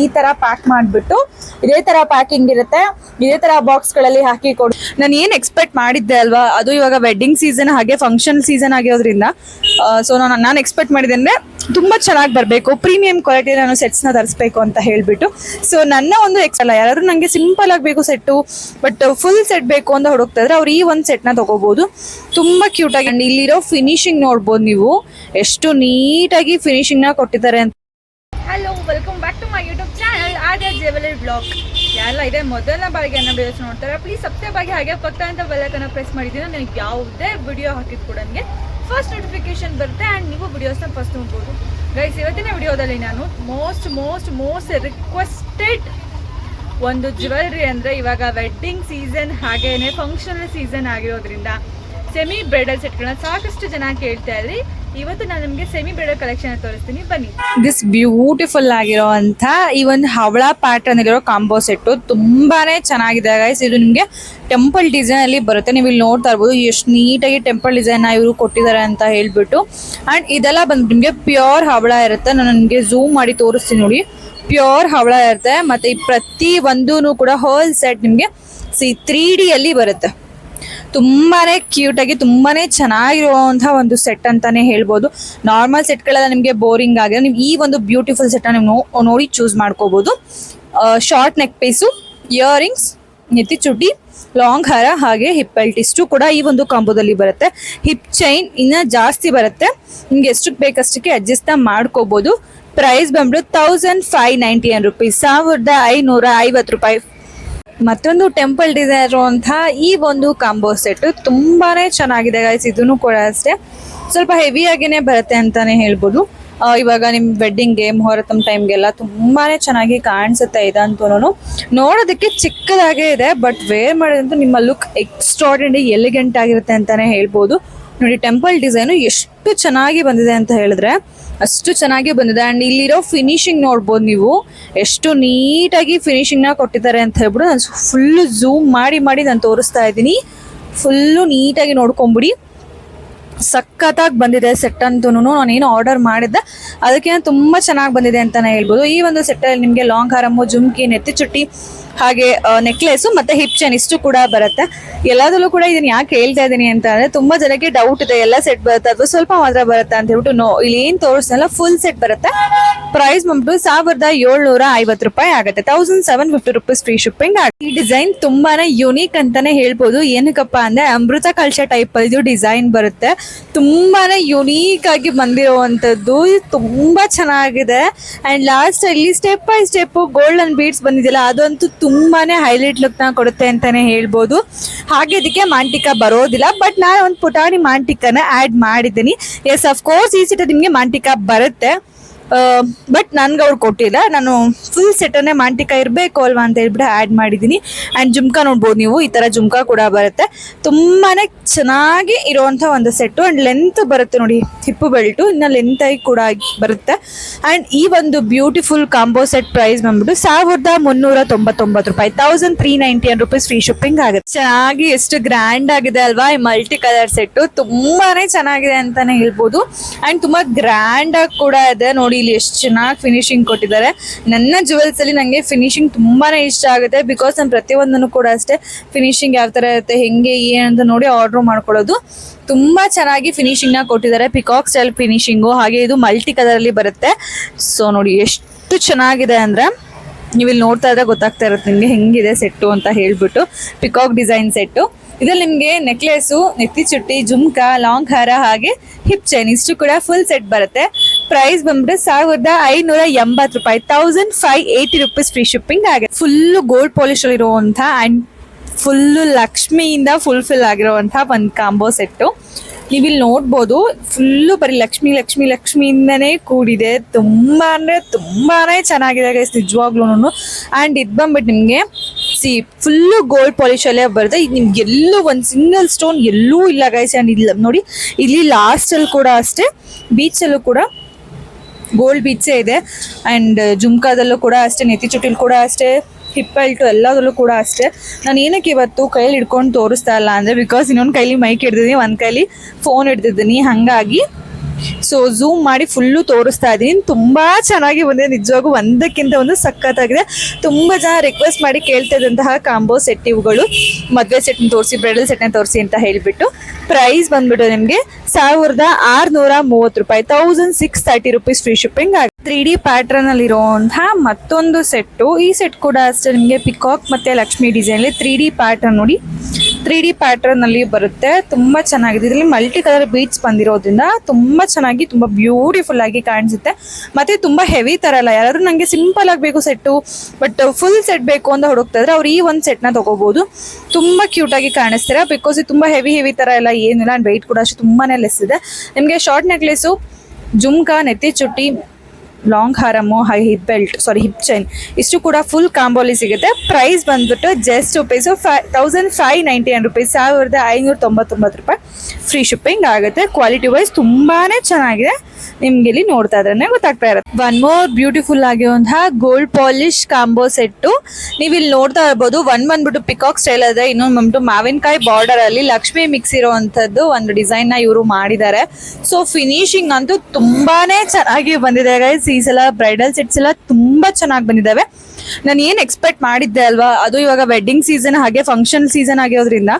ಈ ತರ ಪ್ಯಾಕ್ ಮಾಡ್ಬಿಟ್ಟು, ಇದೇ ತರ ಪ್ಯಾಕಿಂಗ್ ಇರುತ್ತೆ. ಇದೇ ತರ ಬಾಕ್ಸ್ಗಳಲ್ಲಿ ಹಾಕಿ ಕೊಡು. ನಾನು ಏನ್ ಎಕ್ಸ್ಪೆಕ್ಟ್ ಮಾಡಿದ್ದೆ ಅಲ್ವಾ? ಅದು ಇವಾಗ ವೆಡ್ಡಿಂಗ್ ಸೀಸನ್ ಹಾಗೆ ಫಂಕ್ಷನ್ ಸೀಸನ್ ಆಗಿರೋದ್ರಿಂದ. ಸೊ ನಾನು ನಾನು ಎಕ್ಸ್ಪೆಕ್ಟ್ ಮಾಡಿದೆ ಅಂದ್ರೆ ತುಂಬಾ ಚೆನ್ನಾಗಿ ಬರಬೇಕು. ಪ್ರೀಮಿಯಂ ಕ್ವಾಲಿಟಿ ನಾನು ಸೆಟ್ಸ್ನ ತರಿಸ್ಬೇಕು ಅಂತ ಹೇಳ್ಬಿಟ್ಟು. ಸೊ ನನ್ನ ಒಂದು ಎಕ್ಸ್ ಅಲ್ಲ, ಯಾರಾದ್ರೂ ನಂಗೆ ಸಿಂಪಲ್ ಆಗಬೇಕು ಸೆಟ್ಟು ಬಟ್ ಫುಲ್ ಸೆಟ್ ಬೇಕು ಅಂತ ಹುಡುಕ್ತಾ ಇದ್ರೆ ಅವ್ರು ಈ ಒಂದು ಸೆಟ್ನ ತಗೋಬಹುದು ತುಂಬಾ ಕ್ಯೂಟ್ ಆಗಿ ಇಲ್ಲಿರೋ ಫಿನಿಶಿಂಗ್ ನೋಡ್ಬೋದು ನೀವು. ಎಷ್ಟು ನೀಟಾಗಿ ಫಿನಿಶಿಂಗ್ನ ಕೊಟ್ಟಿದ್ದಾರೆ ಅಂತ. Hello welcome Aadya jewellery blog ಯಾರೆಲ್ಲ ಇದೆ, ಮೊದಲನೇ ಬಾರಿಗೆ ಅನ್ನೋ ವಿಡಿಯೋಸ್ ನೋಡ್ತಾರೆ ಪ್ಲೀಸ್ ಸಬ್ಸ್ಕ್ರೈಬ್ ಆಗಿ ಹಾಗೆ ಪಕ್ಕ ಅಂತ ಬೆಲ್ಲಕನ್ನ ಪ್ರೆಸ್ ಮಾಡಿದ್ದೀನಿ ನನಗೆ ಯಾವುದೇ ವಿಡಿಯೋ ಹಾಕಿದ್ ಕೂಡ ನನಗೆ ಫಸ್ಟ್ ನೋಟಿಫಿಕೇಶನ್ ಬರುತ್ತೆ ಆ್ಯಂಡ್ ನೀವು ವಿಡಿಯೋಸ್ನ ಫಸ್ಟ್ ನೋಡ್ಬೋದು. ಗೈಸ್ ಇವತ್ತಿನ ವಿಡಿಯೋದಲ್ಲಿ ನಾನು ಮೋಸ್ಟ್ ಮೋಸ್ಟ್ ಮೋಸ್ಟ್ ರಿಕ್ವೆಸ್ಟೆಡ್ ಒಂದು ಜ್ಯುವೆಲ್ರಿ ಅಂದರೆ ಇವಾಗ ವೆಡ್ಡಿಂಗ್ ಸೀಸನ್ ಹಾಗೇನೆ ಫಂಕ್ಷನಲ್ ಸೀಸನ್ ಆಗಿರೋದ್ರಿಂದ ಸೆಮಿ ಬ್ರೈಡಲ್ ಸೆಟ್ಗಳನ್ನ ಸಾಕಷ್ಟು ಜನ ಕೇಳ್ತಾ ಇದ್ರಿ. ಇವತ್ತು ನಾನು ನಿಮಗೆ ಸೆಮಿ ಬ್ರೈಡಲ್ ಕಲೆಕ್ಷನ್ ತೋರಿಸ್ತೀನಿ. ಬನ್ನಿ. ದಿಸ್ ಬ್ಯೂಟಿಫುಲ್ ಆಗಿರೋಂಥ ಈ ಒಂದು ಹವಳ ಪ್ಯಾಟರ್ನ್ ಇರೋ ಕಾಂಬೋ ಸೆಟ್ಟು ತುಂಬಾನೇ ಚೆನ್ನಾಗಿದೆ ಗೈಸ್ ಇದು ನಿಮಗೆ ಟೆಂಪಲ್ ಡಿಸೈನ್ ಅಲ್ಲಿ ಬರುತ್ತೆ. ನೀವು ಇಲ್ಲಿ ನೋಡ್ತಾ ಇರ್ಬೋದು ಎಷ್ಟು ನೀಟಾಗಿ ಟೆಂಪಲ್ ಡಿಸೈನ್ ಇವರು ಕೊಟ್ಟಿದ್ದಾರೆ ಅಂತ ಹೇಳ್ಬಿಟ್ಟು. ಅಂಡ್ ಇದೆಲ್ಲ ಬಂದು ನಿಮಗೆ ಪ್ಯೂರ್ ಹವಳ ಇರುತ್ತೆ. ನಾನು ನಿಮಗೆ ಝೂಮ್ ಮಾಡಿ ತೋರಿಸ್ತೀನಿ ನೋಡಿ. ಪ್ಯೂರ್ ಹವಳ ಇರುತ್ತೆ. ಮತ್ತೆ ಈ ಪ್ರತಿ ಒಂದೂ ಕೂಡ ಹೋಲ್ ಸೆಟ್ ನಿಮಗೆ ಸಿ ತ್ರೀ ಡಿ ಅಲ್ಲಿ ಬರುತ್ತೆ. ತುಂಬಾನೇ ಕ್ಯೂಟಾಗಿ ತುಂಬಾ ಚೆನ್ನಾಗಿರುವಂಥ ಒಂದು ಸೆಟ್ ಅಂತಾನೆ ಹೇಳ್ಬೋದು. ನಾರ್ಮಲ್ ಸೆಟ್ಗಳೆಲ್ಲ ನಿಮಗೆ ಬೋರಿಂಗ್ ಆಗಿದೆ ನೀವು ಈ ಒಂದು ಬ್ಯೂಟಿಫುಲ್ ಸೆಟ್ ನೀವು ನೋಡಿ ಚೂಸ್ ಮಾಡ್ಕೋಬೋದು. ಶಾರ್ಟ್ ನೆಕ್ ಪೀಸು ಇಯರಿಂಗ್ಸ್ ನೆತ್ತಿ ಚುಟಿ ಲಾಂಗ್ ಹಾರ ಹಾಗೆ ಹಿಪ್ ಬೆಲ್ಟ್ ಕೂಡ ಈ ಒಂದು ಕಾಂಬೋದಲ್ಲಿ ಬರುತ್ತೆ. ಹಿಪ್ ಚೈನ್ ಇನ್ನ ಜಾಸ್ತಿ ಬರುತ್ತೆ. ನಿಮ್ಗೆ ಎಷ್ಟಕ್ಕೆ ಬೇಕಷ್ಟಕ್ಕೆ ಅಡ್ಜಸ್ಟ್ ಮಾಡ್ಕೋಬಹುದು ಪ್ರೈಸ್ ಬಂದ್ಬಿಟ್ಟು ತೌಸಂಡ್ ಫೈವ್ ನೈಂಟಿ ರುಪೀಸ್ ಸಾವಿರದ ಐನೂರ ಐವತ್ತು ರೂಪಾಯಿ. ಮತ್ತೊಂದು ಟೆಂಪಲ್ ಡಿಸೈನ್ ಇರುವಂತಹ ಈ ಒಂದು ಕಾಂಬೋ ಸೆಟ್ ತುಂಬಾನೇ ಚೆನ್ನಾಗಿದೆ ಗೈಸ್ ಇದನ್ನು ಕೂಡ ಅಷ್ಟೇ. ಸ್ವಲ್ಪ ಹೆವಿ ಆಗೇನೆ ಬರುತ್ತೆ ಅಂತಾನೆ ಹೇಳ್ಬೋದು. ಇವಾಗ ನಿಮ್ ವೆಡ್ಡಿಂಗ್ಗೆ ಮುಹೂರ್ತಮ್ ಟೈಮ್ಗೆಲ್ಲ ತುಂಬಾನೇ ಚೆನ್ನಾಗಿ ಕಾಣಿಸುತ್ತೆ ಇದಂತೂ ನೋಡೋದಕ್ಕೆ ಚಿಕ್ಕದಾಗೇ ಇದೆ ಬಟ್ ವೇರ್ ಮಾಡೋದಂತೂ ನಿಮ್ಮ ಲುಕ್ ಎಕ್ಸ್ಟ್ರಾರ್ಡಿನರಿ ಎಲಿಗೆಂಟ್ ಆಗಿರುತ್ತೆ ಅಂತಾನೆ ಹೇಳ್ಬೋದು. ನೋಡಿ ಟೆಂಪಲ್ ಡಿಸೈನು ಎಷ್ಟು ಚೆನ್ನಾಗಿ ಬಂದಿದೆ ಅಂತ ಹೇಳಿದ್ರೆ ಅಷ್ಟು ಚೆನ್ನಾಗಿ ಬಂದಿದೆ. ಅಂಡ್ ಇಲ್ಲಿರೋ ಫಿನಿಶಿಂಗ್ ನೋಡ್ಬೋದು ನೀವು. ಎಷ್ಟು ನೀಟಾಗಿ ಫಿನಿಶಿಂಗ್ನ ಕೊಟ್ಟಿದ್ದಾರೆ ಅಂತ ಹೇಳ್ಬಿಟ್ಟು ನಾನು ಫುಲ್ಲು ಝೂಮ್ ಮಾಡಿ ಮಾಡಿ ನಾನು ತೋರಿಸ್ತಾ ಇದ್ದೀನಿ. ಫುಲ್ಲು ನೀಟಾಗಿ ನೋಡ್ಕೊಂಬಿಡಿ. ಸಖತ್ತಾಗಿ ಬಂದಿದೆ ಸೆಟ್ ಅಂತೂ ನಾನು ಏನು ಆರ್ಡರ್ ಮಾಡಿದ್ದೆ. ಅದಕ್ಕೆ ತುಂಬ ಚೆನ್ನಾಗಿ ಬಂದಿದೆ ಅಂತಲೇ ಹೇಳ್ಬೋದು. ಈ ಒಂದು ಸೆಟ್ಟಲ್ಲಿ ನಿಮಗೆ ಲಾಂಗ್ ಹಾರಮ್ಮು ಜುಮ್ಕಿ, ನೆತ್ತಿ ಚುಟ್ಟಿ ಹಾಗೆ ನೆಕ್ಲೆಸ್ ಮತ್ತೆ ಹಿಪ್ ಚೈನ್ ಇಷ್ಟು ಕೂಡ ಬರುತ್ತೆ. ಎಲ್ಲದರಲ್ಲೂ ಕೂಡ ಇದನ್ನ ಯಾಕೆ ಹೇಳ್ತಾ ಇದ್ದೀನಿ ಅಂತ ಅಂದ್ರೆ, ತುಂಬಾ ಜನಕ್ಕೆ ಡೌಟ್ ಇದೆ, ಎಲ್ಲ ಸೆಟ್ ಬರುತ್ತೆ, ಅಥವಾ ಸ್ವಲ್ಪ ಮಾತ್ರ ಬರುತ್ತೆ ಅಂತ ಹೇಳ್ಬಿಟ್ಟು ನೋ ಇಲ್ಲಿ ಏನ್ ತೋರಿಸ್ನಲ್ಲ ಫುಲ್ ಸೆಟ್ ಬರುತ್ತೆ. ಪ್ರೈಸ್ ಬಂದ್ಬಿಟ್ಟು ಸಾವಿರದ ಏಳ್ನೂರ ಐವತ್ತು ರೂಪಾಯಿ ಆಗುತ್ತೆ. Thousand seven fifty rupees free shipping ಈ ಡಿಸೈನ್ ತುಂಬಾನೇ ಯುನೀಕ್ ಅಂತಾನೆ ಹೇಳ್ಬೋದು. ಏನಕ್ಕಪ್ಪ ಅಂದ್ರೆ, ಅಮೃತ ಕಳಶ ಟೈಪ್ ಇದು ಡಿಸೈನ್ ಬರುತ್ತೆ. ತುಂಬಾನೇ ಯುನೀಕ್ ಆಗಿ ಬಂದಿರುವಂತದ್ದು ತುಂಬಾ ಚೆನ್ನಾಗಿದೆ. ಅಂಡ್ ಲಾಸ್ಟ್ ಅಲ್ಲಿ step by step golden beads ಬಂದಿದೆಯಲ್ಲ, ಅದಂತೂ ತುಂಬಾನೇ ಹೈಲೈಟ್ ಲುಕ್ನ ಕೊಡುತ್ತೆ ಅಂತಾನೆ ಹೇಳ್ಬೋದು. ಹಾಗೆ ಇದಕ್ಕೆ ಮಾಂಟಿಕಾ ಬರೋದಿಲ್ಲ ಬಟ್ ನಾನು ಒಂದು ಪುಟಾಣಿ ಮಾಂಟಿಕಾನ ಆಡ್ ಮಾಡಿದ್ದೀನಿ. ಎಸ್ ಅಫ್ಕೋರ್ಸ್ ಈ ಸಿಟ ನಿಮಗೆ ಮಾಂಟಿಕಾ ಬರುತ್ತೆ. ಬಟ್ ನನ್ಗೆ ಅವ್ರು ಕೊಟ್ಟಿಲ್ಲ. ನಾನು ಫುಲ್ ಸೆಟನ್ನೇ ಮಾಂಟಿಕಾ ಇರಬೇಕು ಅಲ್ವಾ ಅಂತ ಹೇಳ್ಬಿಟ್ಟು ಆ್ಯಡ್ ಮಾಡಿದ್ದೀನಿ. ಆ್ಯಂಡ್ ಜುಮ್ಕಾ ನೋಡ್ಬೋದು ನೀವು, ಈ ಥರ ಜುಮ್ಕಾ ಕೂಡ ಬರುತ್ತೆ. ತುಂಬಾ ಚೆನ್ನಾಗಿ ಇರುವಂಥ ಒಂದು ಸೆಟ್ಟು ಆ್ಯಂಡ್ ಲೆಂತ್ ಬರುತ್ತೆ ನೋಡಿ ಹಿಪ್ಪು ಬೆಲ್ಟು ಇನ್ನು ಲೆಂತಾಗಿ ಕೂಡ ಬರುತ್ತೆ. ಆ್ಯಂಡ್ ಈ ಒಂದು ಬ್ಯೂಟಿಫುಲ್ ಕಾಂಬೋ ಸೆಟ್ ಪ್ರೈಸ್ ಬಂದ್ಬಿಟ್ಟು ಸಾವಿರದ ಮುನ್ನೂರ ತೊಂಬತ್ತೊಂಬತ್ತು ರೂಪಾಯಿ. Thousand three ninety rupees free shipping ಆಗುತ್ತೆ. ಚೆನ್ನಾಗಿ ಎಷ್ಟು ಗ್ರ್ಯಾಂಡ್ ಆಗಿದೆ ಅಲ್ವಾ ಈ ಮಲ್ಟಿ ಕಲರ್ ಸೆಟ್ಟು ತುಂಬಾನೇ ಚೆನ್ನಾಗಿದೆ ಅಂತಾನೆ ಹೇಳ್ಬೋದು. ಆ್ಯಂಡ್ ತುಂಬ ಗ್ರ್ಯಾಂಡಾಗಿ ಕೂಡ ಇದೆ ನೋಡಿ. ಇಲ್ಲಿ ಎಷ್ಟು ಚೆನ್ನಾಗಿ ಫಿನಿಶಿಂಗ್ ಕೊಟ್ಟಿದ್ದಾರೆ. ನನ್ನ ಜುವೆಲ್ಸ್ ಅಲ್ಲಿ ನನಗೆ ಫಿನಿಶಿಂಗ್ ತುಂಬಾನೇ ಇಷ್ಟ ಆಗುತ್ತೆ. ಬಿಕಾಸ್ ನಾನು ಪ್ರತಿಯೊಂದನ್ನು ಕೂಡ ಅಷ್ಟೇ ಫಿನಿಶಿಂಗ್ ಯಾವ ತರ ಇರುತ್ತೆ, ಹೆಂಗೆ ಅಂತ ನೋಡಿ ಆರ್ಡರ್ ಮಾಡ್ಕೊಳ್ಳೋದು. ತುಂಬಾ ಚೆನ್ನಾಗಿ ಫಿನಿಶಿಂಗ್ನ ಕೊಟ್ಟಿದ್ದಾರೆ. ಪಿಕಾಕ್ ಸ್ಟೈಲ್ ಫಿನಿಶಿಂಗು ಹಾಗೆ ಇದು ಮಲ್ಟಿ ಕಲರ್ ಅಲ್ಲಿ ಬರುತ್ತೆ. ಸೊ ನೋಡಿ ಎಷ್ಟು ಚೆನ್ನಾಗಿದೆ ಅಂದ್ರೆ ನೀವು ಇಲ್ಲಿ ನೋಡ್ತಾ ಇದ್ರೆ ಗೊತ್ತಾಗ್ತಾ ಇರುತ್ತೆ ನಿಮಗೆ ಹೆಂಗಿದೆ ಸೆಟ್ಟು ಅಂತ ಹೇಳ್ಬಿಟ್ಟು. ಪಿಕಾಕ್ ಡಿಸೈನ್ ಸೆಟ್ಟು ಇದ್ರಲ್ಲಿ ನಿಮಗೆ ನೆಕ್ಲೆಸು ನೆತ್ತಿ ಚುಟ್ಟಿ, ಜುಮ್ಕಾ ಲಾಂಗ್ ಹಾರ ಹಾಗೆ ಹಿಪ್ ಚೈನ್ ಇಷ್ಟು ಕೂಡ ಫುಲ್ ಸೆಟ್ ಬರುತ್ತೆ. ಪ್ರೈಸ್ ಬಂದ್ಬಿಟ್ಟು ಸಾವಿರದ ಐನೂರ ಎಂಬತ್ತು ರೂಪಾಯಿ. Thousand five eighty rupees free shipping ಆಗಿದೆ. ಫುಲ್ಲು ಗೋಲ್ಡ್ ಪಾಲಿಶ್ ಇರುವಂಥ ಆ್ಯಂಡ್ ಫುಲ್ಲು ಲಕ್ಷ್ಮಿಯಿಂದ ಫುಲ್ಫಿಲ್ ಆಗಿರುವಂಥ ಒಂದು ಕಾಂಬೋ ಸೆಟ್ಟು ನೀವಿಲ್ಲಿ ನೋಡ್ಬೋದು ಫುಲ್ಲು ಬರೀ ಲಕ್ಷ್ಮಿ ಲಕ್ಷ್ಮಿ, ಲಕ್ಷ್ಮಿಯಿಂದನೇ ಕೂಡಿದೆ. ತುಂಬಾ ಅಂದರೆ ತುಂಬಾ ಚೆನ್ನಾಗಿದೆ ಗೈಸ್ ನಿಜವಾಗ್ಲೂ ಆ್ಯಂಡ್ ಇದು ಬಂದ್ಬಿಟ್ಟು ನಿಮಗೆ ಸಿ ಫುಲ್ಲು ಗೋಲ್ಡ್ ಪಾಲಿಶಲ್ಲೇ ಬರುತ್ತೆ. ಇದು ನಿಮ್ಗೆ ಎಲ್ಲೂ ಒಂದು ಸಿಂಗಲ್ ಸ್ಟೋನ್ ಎಲ್ಲೂ ಇಲ್ಲ ಗೈಸ್ ಆ್ಯಂಡ್ ಇಲ್ಲ ನೋಡಿ, ಇಲ್ಲಿ ಲಾಸ್ಟಲ್ಲಿ ಕೂಡ ಅಷ್ಟೇ ಬೀಚಲ್ಲೂ ಕೂಡ ಗೋಲ್ಡ್ ಬೀಚೇ ಇದೆ. ಆ್ಯಂಡ್ ಜುಮ್ಕಾದಲ್ಲೂ ಕೂಡ ಅಷ್ಟೇ, ನೆತ್ತಿ ಚುಟಿಲ್ ಕೂಡ ಅಷ್ಟೇ ಹಿಪ್ ಬೆಲ್ಟು ಎಲ್ಲದರಲ್ಲೂ ಕೂಡ ಅಷ್ಟೇ. ನಾನು ಏನಕ್ಕೆ ಇವತ್ತು ಕೈಯಲ್ಲಿ ಹಿಡ್ಕೊಂಡು ತೋರಿಸ್ತಾ ಇಲ್ಲ ಅಂದರೆ ಬಿಕಾಸ್ ಇನ್ನೊಂದು ಕೈಲಿ ಮೈಕ್ ಹಿಡ್ದಿದ್ದೀನಿ ಒಂದು ಕೈಲಿ ಫೋನ್ ಹಿಡ್ದಿದ್ದೀನಿ ಹಾಗಾಗಿ ಸೊ ಝೂಮ್ ಮಾಡಿ ಫುಲ್ಲು ತೋರಿಸ್ತಾ ಇದ್ದೀನಿ ತುಂಬಾ ಚೆನ್ನಾಗಿ ಬಂದಿದೆ. ನಿಜವಾಗೂ ಒಂದಕ್ಕಿಂತ ಒಂದು ಸಖತ್ತಾಗಿದೆ. ತುಂಬಾ ಜನ ರಿಕ್ವೆಸ್ಟ್ ಮಾಡಿ ಕೇಳ್ತಾ ಇದ್ದಂತಹ ಕಾಂಬೋ ಸೆಟ್ ಇವುಗಳು. ಮದುವೆ ಸೆಟ್ನ ತೋರಿಸಿ ಬ್ರೈಡಲ್ ಸೆಟ್ನ ತೋರಿಸಿ ಅಂತ ಹೇಳಿಬಿಟ್ಟು. ಪ್ರೈಸ್ ಬಂದ್ಬಿಟ್ಟು ನಿಮಗೆ ಸಾವಿರದ ಆರುನೂರ ಮೂವತ್ತು ರೂಪಾಯಿ thousand six thirty rupees free shipping ಆಗಿದೆ ತ್ರೀ ಡಿ ಪ್ಯಾಟ್ರನ್ ಅಲ್ಲಿ ಇರುವಂತಹ ಮತ್ತೊಂದು ಸೆಟ್ಟು ಈ ಸೆಟ್ ಕೂಡ ಅಷ್ಟೇ ನಿಮಗೆ ಪಿಕಾಕ್ ಮತ್ತೆ Lakshmi design three D pattern ನೋಡಿ ತ್ರೀ ಡಿ ಪ್ಯಾಟರ್ನ್ ಅಲ್ಲಿ ಬರುತ್ತೆ. ತುಂಬಾ ಚೆನ್ನಾಗಿದೆ. ಇದರಲ್ಲಿ ಮಲ್ಟಿ ಕಲರ್ ಬೀಟ್ಸ್ ಬಂದಿರೋದ್ರಿಂದ ತುಂಬಾ ಚೆನ್ನಾಗಿ, ತುಂಬಾ ಬ್ಯೂಟಿಫುಲ್ ಆಗಿ ಕಾಣಿಸುತ್ತೆ. ಮತ್ತೆ ತುಂಬಾ ಹೆವಿ ತರ ಅಲ್ಲ. ಯಾರಾದ್ರೂ ನಂಗೆ ಸಿಂಪಲ್ ಆಗಿ ಬೇಕು ಸೆಟ್ಟು ಬಟ್ ಫುಲ್ ಸೆಟ್ ಬೇಕು ಅಂತ ಹುಡುಕ್ತಾ ಇದ್ರೆ ಅವ್ರು ಈ ಒಂದು ಸೆಟ್ನ ತಗೋಬಹುದು ತುಂಬಾ ಕ್ಯೂಟ್ ಆಗಿ ಕಾಣಿಸ್ತಾರೆ? ಬಿಕಾಸ್ ಇದು ತುಂಬಾ ಹೆವಿ ಹೆವಿ ತರ ಎಲ್ಲ ಏನಿಲ್ಲ. ಅಂಡ್ ವೆಯ್ಟ್ ಕೂಡ ಅಷ್ಟು ತುಂಬಾನೇ ಲೆಸ್ ಇದೆ. ನಿಮಗೆ ಶಾರ್ಟ್ ನೆಕ್ಲೆಸು ಜುಮ್ಕಾ, ನೆತ್ತಿ ಚುಟ್ಟಿ ಲಾಂಗ್ ಹಾರಮು high hip belt sari hip chain ಇಷ್ಟು ಕೂಡ ಫುಲ್ ಕಾಂಬೋಲಿ ಸಿಗುತ್ತೆ. ಪ್ರೈಸ್ ಬಂದ್ಬಿಟ್ಟು just rupees five thousand five ninety nine rupees ಸಾವಿರದ ಐನೂರ ತೊಂಬತ್ತೊಂಬತ್ತು ರೂಪಾಯಿ. ಫ್ರೀ ಶಿಪ್ಪಿಂಗ್ ಆಗುತ್ತೆ. ಕ್ವಾಲಿಟಿ ವೈಸ್ ತುಂಬಾ ಚೆನ್ನಾಗಿದೆ. ನಿಮ್ಗೆ ಇಲ್ಲಿ ನೋಡ್ತಾ ಇದ್ರೆ ಗೊತ್ತಾಗ್ತಾ ಇರುತ್ತೆ. ಒನ್ ಮೋರ್ ಬ್ಯೂಟಿಫುಲ್ ಆಗಿರುವಂತಹ ಗೋಲ್ಡ್ ಪಾಲಿಶ್ ಕಾಂಬೋ ಸೆಟ್ ನೀವು ಇಲ್ಲಿ ನೋಡ್ತಾ ಇರ್ಬೋದು ಒನ್ ಬಂದ್ಬಿಟ್ಟು ಪಿಕಾಕ್ ಸ್ಟೈಲ್ ಇದೆ ಇನ್ನೊಂದು ಬಂದ್ಬಿಟ್ಟು ಮಾವಿನಕಾಯಿ ಬಾರ್ಡರ್ ಅಲ್ಲಿ ಲಕ್ಷ್ಮಿ ಮಿಕ್ಸ್ ಇರುವಂತದ್ದು ಒಂದು ಡಿಸೈನ್ನ ಇವರು ಮಾಡಿದ್ದಾರೆ ಸೊ ಫಿನಿಶಿಂಗ್ ಅಂತೂ ತುಂಬಾನೇ ಚೆನ್ನಾಗಿ ಬಂದಿದೆ ಗೈಸ್ ಈ ಸಲ ಬ್ರೈಡಲ್ ಸೆಟ್ಸ್ ಎಲ್ಲ ತುಂಬಾ ಚೆನ್ನಾಗಿ ಬಂದಿದ್ದಾವೆ ನಾನು ಏನ್ ಎಕ್ಸ್ಪೆಕ್ಟ್ ಮಾಡಿದ್ದೆ ಅಲ್ವಾ? ಅದು ಇವಾಗ ವೆಡ್ಡಿಂಗ್ ಸೀಸನ್ ಹಾಗೆ ಫಂಕ್ಷನ್ ಸೀಸನ್ ಆಗಿರೋದ್ರಿಂದ.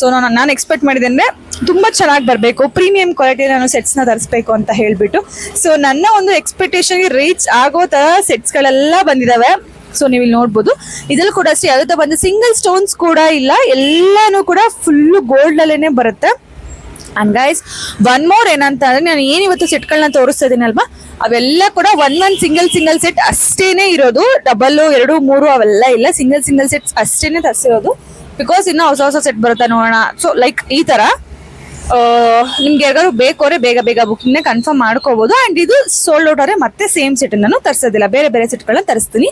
ಸೊ ನಾನು ನಾನು ಎಕ್ಸ್ಪೆಕ್ಟ್ ಮಾಡಿದೆ ಅಂದ್ರೆ ತುಂಬಾ ಚೆನ್ನಾಗಿ ಬರಬೇಕು. ಪ್ರೀಮಿಯಂ ಕ್ವಾಲಿಟಿ ನಾನು ಸೆಟ್ಸ್ನ ತರಿಸ್ಬೇಕು ಅಂತ ಹೇಳ್ಬಿಟ್ಟು. ಸೊ ನನ್ನ ಒಂದು ಎಕ್ಸ್ಪೆಕ್ಟೇಷನ್ ರೀಚ್ ಆಗೋ ತರ ಸೆಟ್ಸ್ ಗಳೆಲ್ಲ ಬಂದಿದಾವೆ. ಸೊ ನೀವು ಇಲ್ಲಿ ನೋಡ್ಬೋದು. ಇದ್ರಲ್ಲಿ ಕೂಡ ಅಷ್ಟೇ, ಯಾವ್ದು ಬಂದು ಸಿಂಗಲ್ ಸ್ಟೋನ್ಸ್ ಕೂಡ ಇಲ್ಲ, ಎಲ್ಲಾನು ಕೂಡ ಫುಲ್ಲು ಗೋಲ್ಡ್ ಅಲ್ಲೇನೆ ಬರುತ್ತೆ. ಅಂಡ್ ಗೈಸ್ ಒನ್ ಮೋರ್ ಏನಂತ ಅಂದ್ರೆ ನಾನು ಏನು ಇವತ್ತು ಸೆಟ್ಗಳನ್ನ ತೋರಿಸ್ತಾ ಇದೀನಲ್ವಾ ಅವೆಲ್ಲ ಕೂಡ one one single single set ಅಷ್ಟೇನೆ ಇರೋದು. ಡಬಲ್ ಎರಡು, ಮೂರು ಅವೆಲ್ಲ ಇಲ್ಲ. ಸಿಂಗಲ್ ಸಿಂಗಲ್ ಸೆಟ್ಸ್ ಅಷ್ಟೇನೆ ತರಿಸಿರೋದು. ಬಿಕಾಸ್ ಇನ್ನು ಹೊಸ ಹೊಸ ಸೆಟ್ ಬರುತ್ತೆ ನೋಡೋಣ. ಸೊ ಲೈಕ್ ಈ ತರ. ನಿಮ್ಗೆ ಯಾರಿಗಾದ್ರು ಬೇಕು ಬೇಗ ಬೇಗ ಬುಕಿಂಗ್ ಕನ್ಫರ್ಮ್ ಮಾಡ್ಕೋಬಹುದು ಅಂಡ್ ಇದು ಸೋಲ್ಡ್ ಔಟ್ ಮತ್ತೆ ಸೇಮ್ ಸೆಟ್ ನಾನು ತರಿಸೋದಿಲ್ಲ. ಬೇರೆ ಬೇರೆ ಸೆಟ್ಗಳನ್ನ ತರಿಸ್ತೀನಿ.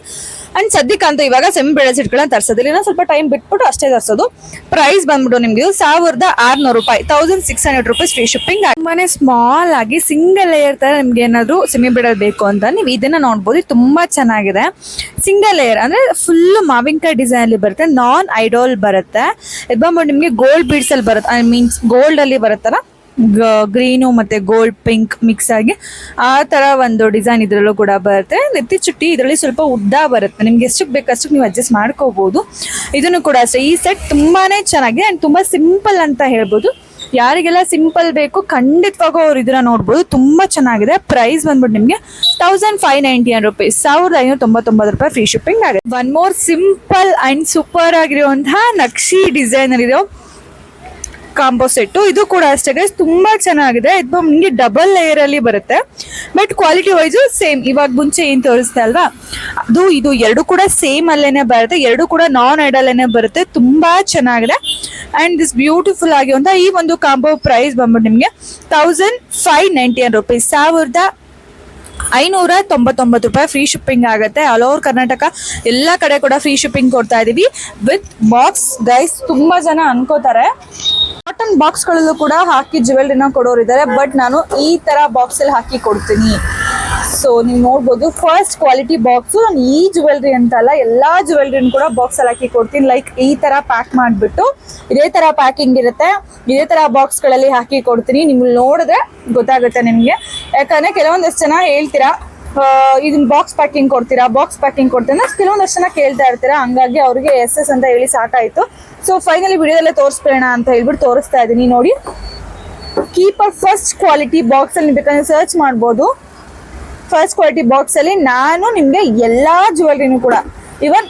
ಅಂಡ್ ಸದ್ಯಕ್ಕಂತೂ ಇವಾಗ ಸೆಮಿ ಬೇರೆ ಸೆಟ್ಗಳನ್ನ ತರಿಸೋದಿಲ್ಲ. ಇನ್ನೂ ಸ್ವಲ್ಪ ಟೈಮ್ ಬಿಟ್ಬಿಟ್ಟು ಅಷ್ಟೇ ತರಿಸೋದು. ಪ್ರೈಸ್ ಬಂದ್ಬಿಟ್ಟು ನಿಮ್ಗೆ ಇದು ಸಾವಿರದ ಆರ್ನೂರು ರೂಪಾಯಿ. Thousand six hundred rupees free shipping ತುಂಬಾನೇ ಸ್ಮಾಲ್ ಆಗಿ ಸಿಂಗಲ್ ಲೇಯರ್ ತರ ನಿಮ್ಗೆ ಏನಾದ್ರು ಸೆಮಿ ಬಿಡಲ್ ಬೇಕು ಅಂತ ನೀವು ಇದನ್ನ ನೋಡ್ಬೋದು. ತುಂಬಾ ಚೆನ್ನಾಗಿದೆ. ಸಿಂಗಲ್ ಲೇಯರ್ ಅಂದ್ರೆ ಫುಲ್ ಮಾವಿನಕಾಯಿ ಡಿಸೈನ್ ಅಲ್ಲಿ ಬರುತ್ತೆ. ನಾನ್ ಐಡೋಲ್ ಬರುತ್ತೆ. ಇದು ಬಂದ್ಬಿಟ್ಟು ನಿಮ್ಗೆ ಗೋಲ್ಡ್ ಬೀಡ್ಸ್ ಅಲ್ಲಿ ಬರುತ್ತೆ. ಐ ಮೀನ್ಸ್ ಗೋಲ್ಡ್ ಅಲ್ಲಿ ಬರುತ್ತಲ್ಲ? ಗ್ರೀನು ಮತ್ತೆ ಗೋಲ್ಡ್, ಪಿಂಕ್ ಮಿಕ್ಸ್ ಆಗಿ ಆ ತರ ಒಂದು ಡಿಸೈನ್ ಇದರಲ್ಲೂ ಕೂಡ ಬರುತ್ತೆ. ನೆತ್ತಿ ಚುಟ್ಟಿ ಇದರಲ್ಲಿ ಸ್ವಲ್ಪ ಉದ್ದ ಬರುತ್ತೆ. ನಿಮ್ಗೆ ಎಷ್ಟು ಬೇಕು ಅಷ್ಟಕ್ಕೆ ನೀವು ಅಡ್ಜಸ್ಟ್ ಮಾಡ್ಕೋಬಹುದು ಇದನ್ನು ಕೂಡ ಅಷ್ಟೇ ಈ ಸೆಟ್ ತುಂಬಾನೇ ಚೆನ್ನಾಗಿದೆ ಅಂಡ್ ತುಂಬಾ ಸಿಂಪಲ್ ಅಂತ ಹೇಳ್ಬೋದು. ಯಾರಿಗೆಲ್ಲ ಸಿಂಪಲ್ ಬೇಕು ಖಂಡಿತವಾಗೂ ಅವ್ರು ಇದನ್ನ ನೋಡ್ಬೋದು. ತುಂಬಾ ಚೆನ್ನಾಗಿದೆ. ಪ್ರೈಸ್ ಬಂದ್ಬಿಟ್ಟು ನಿಮಗೆ thousand five ninety nine rupees ಸಾವಿರದ ಐನೂರ ತೊಂಬತ್ತೊಂಬತ್ತು ರೂಪಾಯಿ ಫ್ರೀ ಶಿಪ್ಪಿಂಗ್ ಆಗುತ್ತೆ. One more simple and super ಆಗಿರುವಂತಹ ನಕ್ಷಿ ಡಿಸೈನರ್ ಇರೋ ಕಾಂಬೋ ಸೆಟ್ಟು ಇದು ಕೂಡ ಅಷ್ಟೇ ಗೈಸ್ ತುಂಬಾ ಚೆನ್ನಾಗಿದೆ. ಇದು ನಿಮಗೆ ಡಬಲ್ ಲೇಯರ್ ಅಲ್ಲಿ ಬರುತ್ತೆ. ಬಟ್ ಕ್ವಾಲಿಟಿ ವೈಸು ಸೇಮ್ ಇವಾಗ ಮುಂಚೆ ಏನ್ ತೋರಿಸ್ತಾ ಅಲ್ವಾ? ಅದು, ಇದು ಎರಡು ಕೂಡ ಸೇಮ್ ಅಲ್ಲೇನೆ ಬರುತ್ತೆ. ಎರಡು ಕೂಡ ನಾನ್ ಐಡಲ್ಲೇನೆ ಬರುತ್ತೆ. ತುಂಬಾ ಚೆನ್ನಾಗಿದೆ. ಅಂಡ್ ದಿಸ್ ಬ್ಯೂಟಿಫುಲ್ ಆಗಿರುವಂತ ಈ ಒಂದು ಕಾಂಬೋ ಪ್ರೈಸ್ ಬಂದ್ಬಿಟ್ಟು ನಿಮಗೆ ತೌಸಂಡ್ ಫೈವ್ ನೈಂಟಿ ರುಪೀಸ್ ಸಾವಿರದ ಐನೂರ ತೊಂಬತ್ತೊಂಬತ್ತು ರೂಪಾಯಿ ಫ್ರೀ ಶಿಪ್ಪಿಂಗ್ ಆಗುತ್ತೆ. ಆಲ್ ಓವರ್ ಕರ್ನಾಟಕ ಎಲ್ಲ ಕಡೆ ಕೂಡ ಫ್ರೀ ಶಿಪ್ಪಿಂಗ್ ಕೊಡ್ತಾ ಇದೀವಿ. ವಿತ್ ಬಾಕ್ಸ್ ಗೈಸ್ ತುಂಬಾ ಜನ ಅನ್ಕೋತಾರೆ. ಕಾಟನ್ ಬಾಕ್ಸ್ಗಳಲ್ಲೂ ಕೂಡ ಹಾಕಿ ಜ್ಯುವೆಲ್ರಿನ ಕೊಡೋರಿದ್ದಾರೆ. ಬಟ್ ನಾನು ಈ ತರ ಬಾಕ್ಸ್ ಅಲ್ಲಿ ಹಾಕಿ ಕೊಡ್ತೀನಿ. ಸೊ ನೀವು ನೋಡ್ಬೋದು ಫಸ್ಟ್ ಕ್ವಾಲಿಟಿ ಬಾಕ್ಸು ನಾನು ಈ ಜ್ಯುವೆಲ್ರಿ ಅಂತಲ್ಲ, ಎಲ್ಲಾ ಜ್ಯುವೆಲ್ರಿನ ಕೂಡ ಬಾಕ್ಸ್ ಅಲ್ಲಿ ಹಾಕಿ ಕೊಡ್ತೀನಿ. ಲೈಕ್ ಈ ತರ ಪ್ಯಾಕ್ ಮಾಡಿಬಿಟ್ಟು, ಇದೇ ತರ ಪ್ಯಾಕಿಂಗ್ ಇರುತ್ತೆ. ಇದೇ ತರ ಬಾಕ್ಸ್ಗಳಲ್ಲಿ ಹಾಕಿ ಕೊಡ್ತೀನಿ. ನಿಮ್ಗೆ ನೋಡಿದ್ರೆ ಗೊತ್ತಾಗುತ್ತೆ ನಿಮಗೆ. ಯಾಕಂದ್ರೆ ಕೆಲವೊಂದಷ್ಟು ಜನ ಹೇಳ್ತೀರಾ ಇದನ್ನ ಬಾಕ್ಸ್ ಪ್ಯಾಕಿಂಗ್ ಕೊಡ್ತೀರಾ ಬಾಕ್ಸ್ ಪ್ಯಾಕಿಂಗ್ ಕೊಡ್ತೀರಾ ಕೆಲವೊಂದಷ್ಟು ಜನ ಕೇಳ್ತಾ ಇರ್ತೀರಾ. ಹಂಗಾಗಿ ಅವ್ರಿಗೆ ಎಸ್ ಎಸ್ ಅಂತ ಹೇಳಿ ಸಾಕಾಯಿತು. ಸೊ ಫೈನಲಿ ವಿಡಿಯೋದಲ್ಲೇ ತೋರಿಸ್ಬೇಡ ಅಂತ ಹೇಳ್ಬಿಟ್ಟು ತೋರಿಸ್ತಾ ಇದ್ದೀನಿ ನೋಡಿ ಕೀಪರ್ ಫಸ್ಟ್ ಕ್ವಾಲಿಟಿ ಬಾಕ್ಸ್ ಅಲ್ಲಿ ನೀವು ಸರ್ಚ್ ಮಾಡ್ಬೋದು. ಫಸ್ಟ್ ಕ್ವಾಲಿಟಿ ಬಾಕ್ಸ್ ಅಲ್ಲಿ ನಾನು ನಿಮ್ಗೆ ಎಲ್ಲಾ ಜುವೆಲ್ರಿನೂ ಕೂಡ. ಇವನ್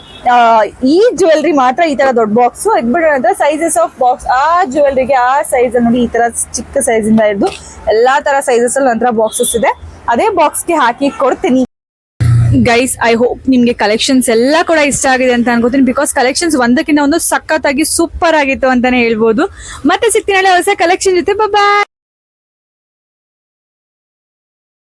ಈ ಜ್ಯುವೆಲ್ರಿ ಮಾತ್ರ ಈ ತರ ದೊಡ್ಡ ಬಾಕ್ಸ್ ಇದ್ಬಿಟ್ರೆ ಸೈಜಸ್ ಆಫ್ ಬಾಕ್ಸ್ ಆ ಜ್ಯುವೆಲ್ರಿಗೆ ಆ ಸೈಜ್ ನೋಡಿ ಈ ತರ ಚಿಕ್ಕ ಸೈಜ್ ಇಂದ ಹಿಡಿದು ಎಲ್ಲಾ ತರ ಸೈಜಸ್ ಅಲ್ಲಿ ನಂತರ ಬಾಕ್ಸಸ್ ಇದೆ. ಅದೇ ಬಾಕ್ಸ್ಗೆ ಹಾಕಿ ಕೊಡ್ತೀನಿ. ಗೈಸ್ ಐ ಹೋಪ್ ನಿಮ್ಗೆ ಕಲೆಕ್ಷನ್ಸ್ ಎಲ್ಲ ಕೂಡ ಇಷ್ಟ ಆಗಿದೆ ಅಂತ ಅನ್ಕೋತೀನಿ. ಬಿಕಾಸ್ ಕಲೆಕ್ಷನ್ಸ್ ಒಂದಕ್ಕಿಂತ ಒಂದು ಸಖತ್ತಾಗಿ ಸೂಪರ್ ಆಗಿತ್ತು ಅಂತಾನೆ ಹೇಳ್ಬೋದು. ಮತ್ತೆ ಸಿಗ್ತೀನಿ ಹೊಸ ಕಲೆಕ್ಷನ್ ಜೊತೆ. ಬಾಯ್